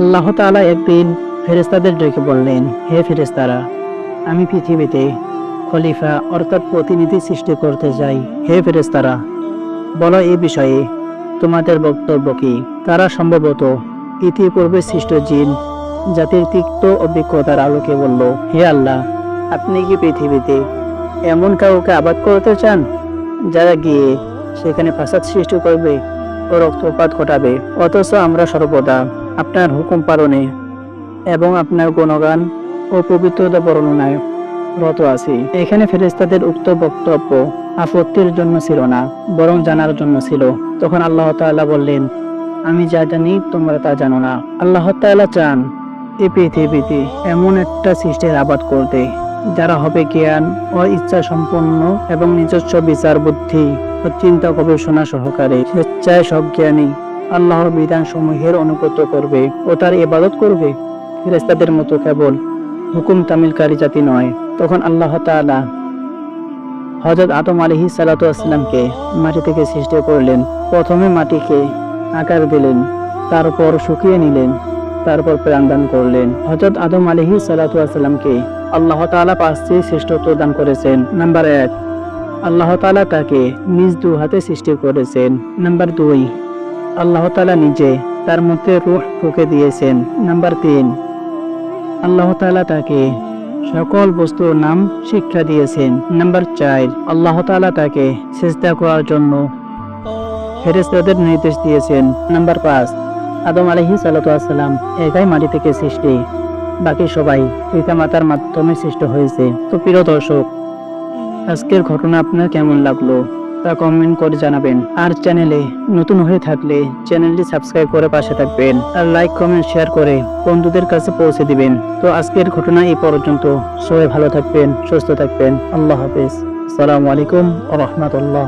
আল্লাহ তাআলা একদিন ফেরেস্তাদের ডেকে বললেন, হে ফেরেস্তারা আমি পৃথিবীতে খলিফা অর্থাৎ প্রতিনিধি সৃষ্টি করতে চাই। হে ফেরেস্তারা বলো এ বিষয়ে তোমাদের বক্তব্য কি? তারা সম্ভবত ইতিপূর্বে সৃষ্ট জিন, জাতির তিক্ত অভিজ্ঞতার আলোকে বলল, হে আল্লাহ, আপনি কি পৃথিবীতে এমন কাউকে আবাদ করতে চান, যারা গিয়ে সেখানে ফাসাদ সৃষ্টি করবে ও রক্তপাত ঘটাবে? অথচ আমরা সর্বদা আপনার হুকুম পালনে এবং আপনার গুণগান ও পবিত্রতা বর্ণনায় রত আছি। এখানে ফেরেস্তাদের উক্ত বক্তব্য আপত্তির জন্য ছিল না, বরং জানার জন্য ছিল। তখন আল্লাহ তাআলা বললেন, আমি যা জানি তোমরা তা জানো না। আল্লাহ তাআলা চান এই পৃথিবীতে এমন একটা সৃষ্টির আবাদ করতে, যারা হবে জ্ঞান ও ইচ্ছা সম্পন্ন এবং নিজস্ব বিচার বুদ্ধি ও চিন্তা গবেষণা সহকারে স্বেচ্ছায় সব জ্ঞানী আল্লাহর বিধান সমূহের অনুগত করবে ও তার ইবাদত করবে। ফেরেস্তাদের মতো কেবল হুকুম তামিলকারী জাতি নয়, তখন আল্লাহ তাআলা হজরত আদম আলহি সালাতামকে মাটি থেকে সৃষ্টি করলেন। প্রথমে মাটিকে আকার দিলেন, তারপর শুকিয়ে নিলেন, তারপর প্রাণদান করলেন। হজরত আদম আলহি সালাতামকে আল্লাহ তাআলা পাঁচটি শ্রেষ্ঠত্ব দান করেছেন। নাম্বার এক, আল্লাহ তাআলা তাকে নিজ দু হাতে সৃষ্টি করেছেন। নাম্বার দুই আল্লাহ তাআলা নিজে তার মধ্যে রূহ ফুঁকে দিয়েছেন। নাম্বার তিন, আল্লাহ তাআলা তাকে সকল বস্তুর নাম শিক্ষা দিয়েছেন। নাম্বার চার, আল্লাহ তাআলা তাকে চেষ্টা করার জন্য ফেরেস্তাদের নির্দেশ দিয়েছেন। নাম্বার পাঁচ, আদম আলহি সালাতাম একাই মাটি থেকে সৃষ্টি। বাকি সবাই পিতা মাতার মাধ্যমে সৃষ্টি হয়েছে। তো প্রিয় দর্শক, আজকের ঘটনা আপনার কেমন লাগল? তা কমেন্ট করে জানাবেন। আর চ্যানেলে নতুন হয়ে থাকলে চ্যানেলটি সাবস্ক্রাইব করে পাশে থাকবেন। আর লাইক কমেন্ট শেয়ার করে বন্ধুদের কাছে পৌঁছে দিবেন। তো আজকের ঘটনা এই পর্যন্ত। সবাই ভালো থাকবেন, সুস্থ থাকবেন। আল্লাহ হাফিজ। আসসালামু আলাইকুম রহমতুল্লাহ।